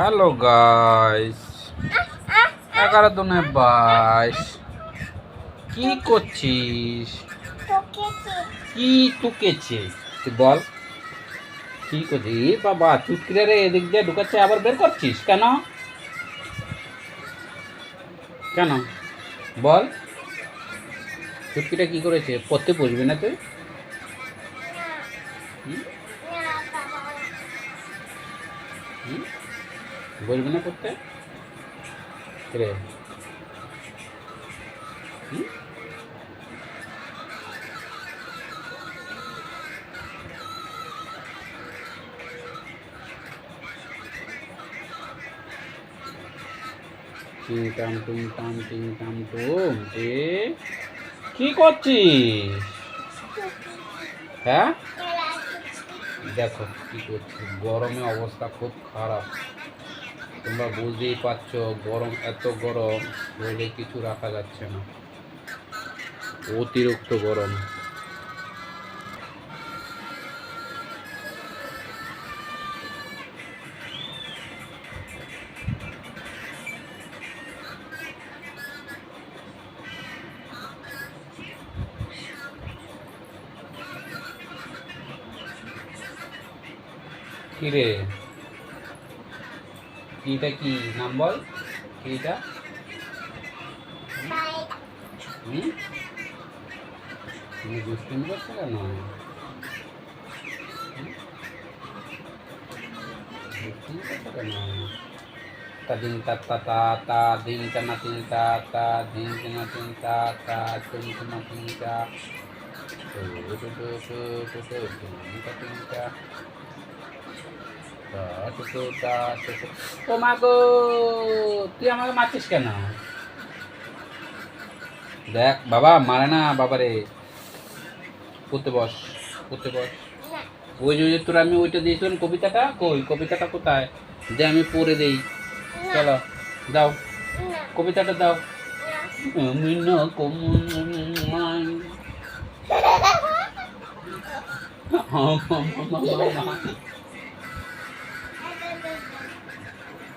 Hello guys এগারো দুনে বাইশ। কি করছিস? কি টুকেছে তুই বল। কি করছিস? বাবা, চুটকিরে রে, এদিক দিয়ে ঢুকাচ্ছে আবার বের করছিস? কেন? কেন? বল। চুটকিটা কি করেছে? পড়তে বসবি না তুই? বসবি না পড়তে রে। টাম টাম কি করছিস? হ্যাঁ? দেখো কি করছি গরমে অবস্থা খুব খারাপ। তোমরা বুঝতেই পারছ গরম এত গরম শরীরে কিছু রাখা যাচ্ছে না। অতিরিক্ত গরম। কি কিটা কি নাম বল হুম তুমি দুষ্টিমি করছ না তিন তা দিন তা তা তা তা তিন তা তো তো তো তো তা তিন তা তা তো তো তা তো তো ও মা গো তুই আমাকে মারছিস কেন? দেখ বাবা মারে না বাবারে। পড়তে বস পড়তে বস। ওই যে ওই যে তোর আমি ওইটা দিয়েছিলাম কবিতাটা? কই? কবিতাটা কোথায়? যে আমি পড়ে দেই। চলো দাও। কবিতাটা দাও। আমি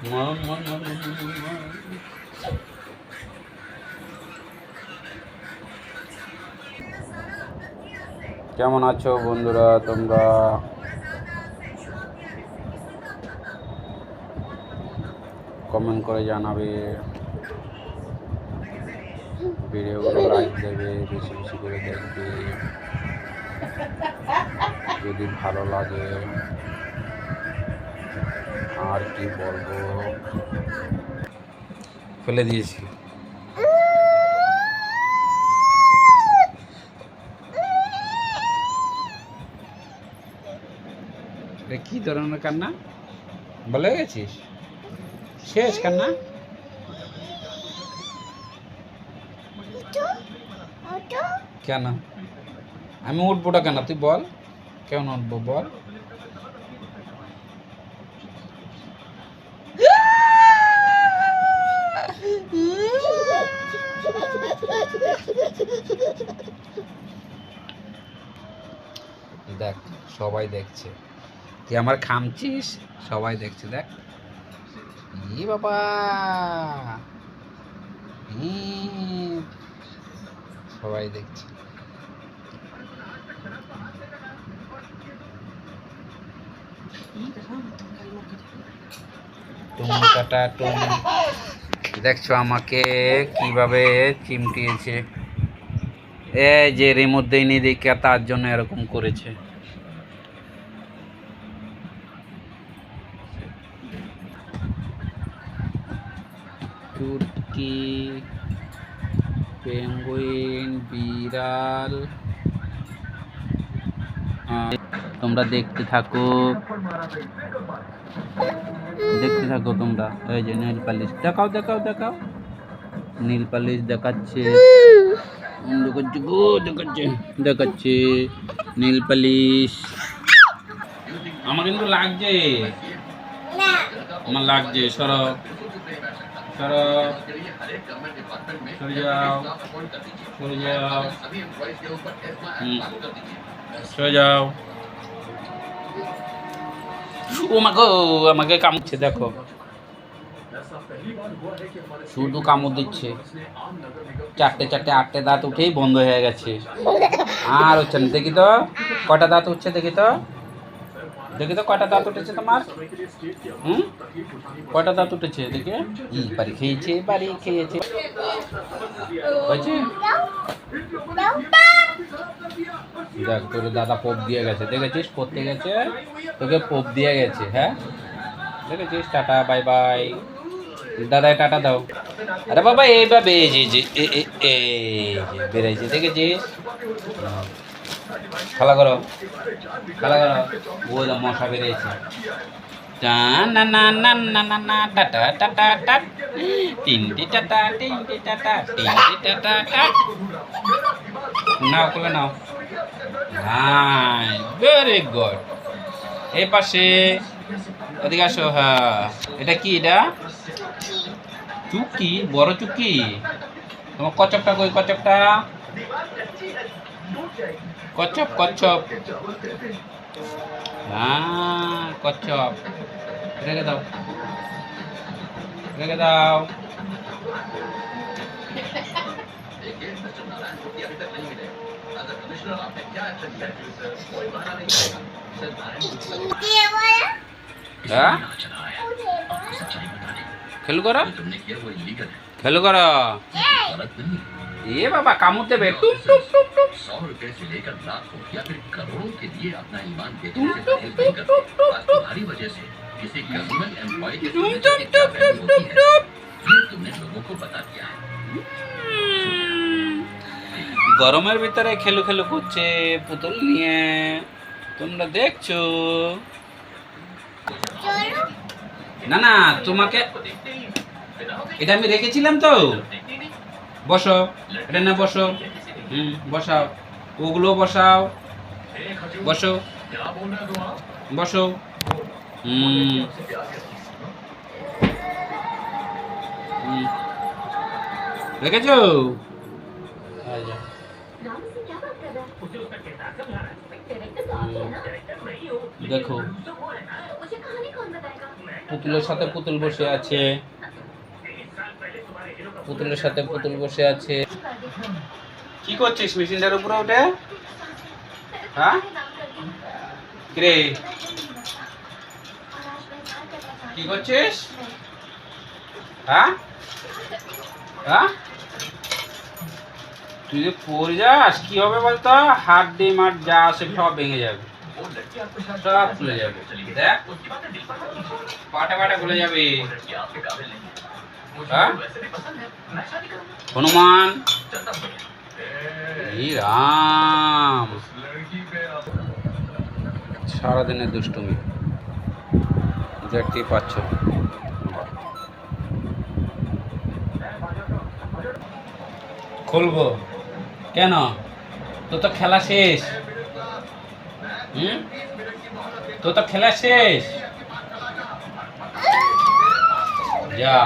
কেমন আছো বন্ধুরা? তোমরা কমেন্ট করে জানাবে। ভিডিওগুলো লাইক দেবে, বেশি বেশি করে দেখবে। যদি ভালো লাগে। আর কি বলব? ফেলে দিয়েছি। কি ধরনের কান্না? বলে গেছিস? শেষ কান্না? কেন? আমি উঠবোটা কেন? তুই বল। কেমন উঠবো বল? দেখ, সবাই দেখছে। তুই আমার খামছিস? সবাই দেখছে, দেখ। ই বাবা! সবাই দেখছে। টুমু কাটা টুমু দেখছ আমাকে কীভাবে চিমটিয়েছে? এই যে রিমোট দেয়নি, দেখে তার জন্য এরকম করেছে। পেঙ্গুইন বিড়াল। তোমরা দেখতে থাকো। দেখতে থাকো তোমরা। এই যে নীল পালিশ। দেখাও দেখাও দেখাও। নীল পালিশ দেখাচ্ছে। দেখাচ্ছে গো দেখাচ্ছে দেখাচ্ছে। নীল পালিশ। আমার কিন্তু লাগছে। আমার লাগছে। সরো। সরো। যাও সরে যাও হুম, সরে যাও ও মা গো আমাকে কামড়ছে দেখো শুধু কামড় দিচ্ছে চারটে চারটে আটটে দাঁত উঠেই বন্ধ হয়ে গেছে আর হচ্ছে না দেখি তো কটা দাঁত উঠছে দেখি তো দেখি তো কটা দাঁত উঠেছে তোমার? হুম? কটা দাঁত উঠেছে দেখি ই বাড়ি খেয়েছে বাড়ি খেয়েছে। দেখ তোর দাদা পোপ দিয়ে গেছে। দেখেছিস পড়তে গেছে? তোকে পোপ দিয়ে গেছে হ্যাঁ? দেখেছিস? Tata bye bye. দাদাই টাটা দাও। আরে বাবা এইভাবে এই যে বেড়াইছে দেখেছিস? হুম। খেলা করো। খেলা করো। ও মশা বেরিয়েছে। টা না না না না না না টাটা টাটা টাট তিনটে টাটা তিনটে টাটা তিনটে টাটা টাট নাও খুলে নাও। হাই ভেরি গুড এই পাশে এদিকে আসো হ্যাঁ এটা কি এটা? চুকি। বড় চুকি। তোমার কচ্ছপটা কই কচ্ছপটা কচ্ছপ কচ্ছপ। হ্যাঁ কচ্ছপ। রেখে দাও। রেখে দাও। হ্যাঁ? খেলু করো। খেলু করো। এ বাবা কামড় দেবে টুক টুক টুক টুক सौ रुपए से लेकर लाखों या फिर करोड़ों के लिए अपना ईमान बेचने टुक से टुक परहेज टुक नहीं करते टुक टुक और टुक तुम्हारी वजह से किसी गवर्नमेंट एम्प्लॉय के टुक चुनने से टुक क्या टुक वैल्यू टुक होती टुक है ये तुमने लोगों को बता दिया है গরমের ভিতরে খেলু খেলু করছে পুতুল নিয়ে তোমরা দেখছো না না তোমাকে এটা আমি রেখেছিলাম তো বসো এটা না বসো হুম, বসাও। ওগুলো বসাও। বসো বসো হুম। রেখেছো দেখো। পুতুলের সাথে পুতুল বসে আছে। পুতুলের সাথে পুতুল বসে আছে। কি করছিস মেশিনটার উপরে উঠে? হ্যাঁ? কি করছিস? হ্যাঁ? হ্যাঁ? তুই যে পড়ে যাস, কি হবে বলতো? হাত ডিম আর যা আছে সব ভেঙে যাবে। সব খুলে যাবে। দেখ, পাটা পাটা খুলে যাবে। হনুমান। রাম। সারাদিনের দুষ্টুমি। দেখতেই পাচ্ছ। খুলবো। কেন? তো তো খেলা শেষ। হুম? তো তো খেলা শেষ। যা।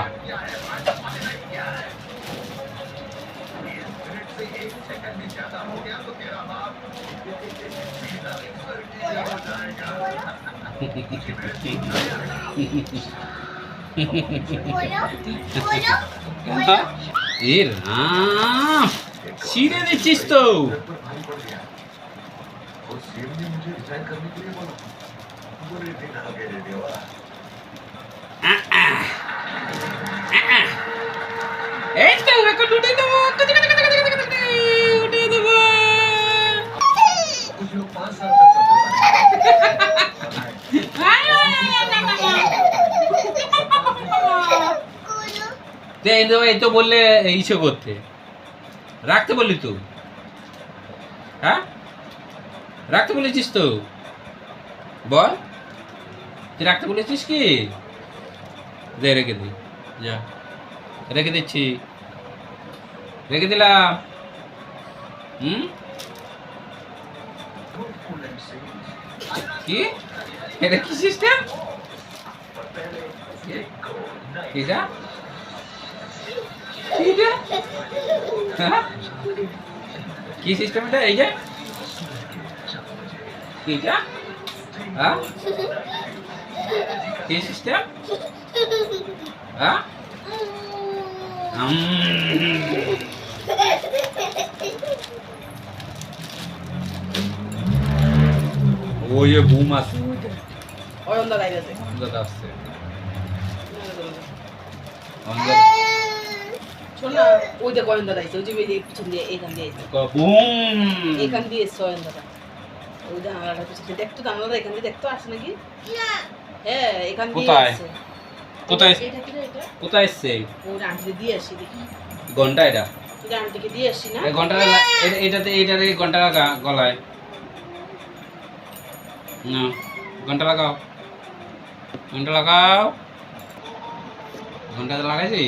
देवा আহ, আহ। আহ, আহ। এই তো রেকর্ড উঠে দেবো এই তো বললে ইসে করতে। রাখতে বললি তো। হ্যাঁ? রাখতে বলেছিস তো। বল। তুই রাখতে বলেছিস কি? দে রেখে দি। যা। রেখে দিচ্ছি। রেখে দিলাম। হুম? কি? এটা কি সিস্টেম কিটা হ্যাঁ? কি সিস্টেম এটা? এই যে? কিটা হ্যাঁ? কি সিস্টেম হ্যাঁ? ওই যে বুম আছে। অয়ন দাদাই গেছে দাদা আসছে। শোন না ওই দেখ অয়ন দাদা ওই যে ওই পিছন দিয়ে এইখান দিয়ে আইছে বুম এইখান দিয়ে এসছে অয়ন দাদা ওই যে আলাদা পিছন দেখতো তো আলাদা এখান দিয়ে দেখতো আসে নাকি হ্যাঁ এখান দিয়ে আসছে কোথায়? এটা কি রে এটা কোথায় এসছে ওই আন্টিকে দিয়ে আসি দেখি ঘণ্টা এটা আন্টিকে দিয়ে আসি না এটাতে এটাতে ঘণ্টা লাগা গলায় না ঘণ্টা লাগাও ঘণ্টা লাগাও ঘণ্টা লাগাইছি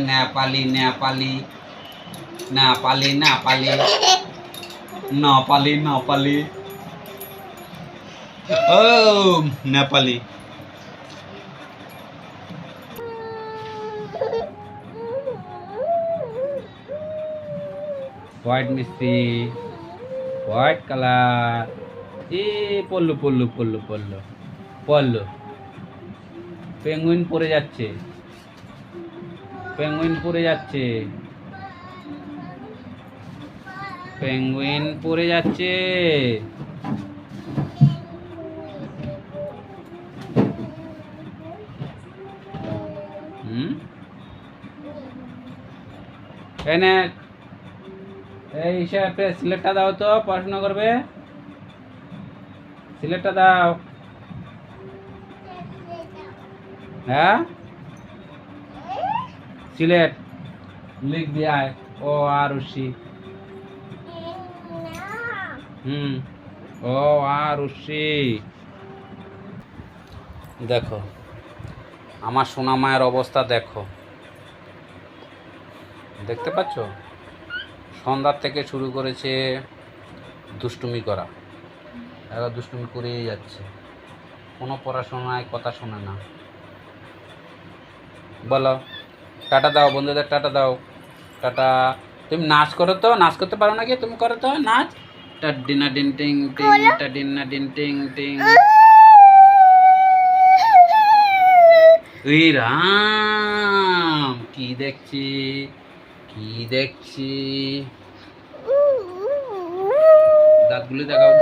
নেপালি নেপালি নেপালি নেপালি নেপালি নেপালি ও নেপালি হোয়াইট মিস্ত্রি হোয়াইট কালার। এ পড়ল পড়ল পড়ল পড়ল পড়ল পেঙ্গুইন পড়ে যাচ্ছে। পেঙ্গুইন পড়ে যাচ্ছে। পেঙ্গুইন পড়ে যাচ্ছে। হুম? এনে এই হিসাবে সিলেটটা দাও তো, পড়াশোনা করবে। সিলেটটা দাও। হ্যাঁ? সিলেট। লিখ দিয়া ও, আর উসি হুম। ও, আর উসি দেখো, আমার সোনা মায়ের অবস্থা দেখো। দেখতে পাচ্ছ? সন্ধ্যার থেকে শুরু করেছে দুষ্টুমি করা। এবার দুষ্টুমি করেই যাচ্ছে। কোনো পড়াশোনায় কথা শোনে না। বলো টাটা দাও বন্ধুদের টাটা দাও। টাটা। তুমি নাচ করো তো নাচ করতে পারো নাকি? তুমি করো তো নাচ। টাডিনা ডিন টিং টিং টাডিনা ডিন টিং টিং। এই রাম কি দেখছি? কি দেখছি? দাঁতগুলি দেখাও।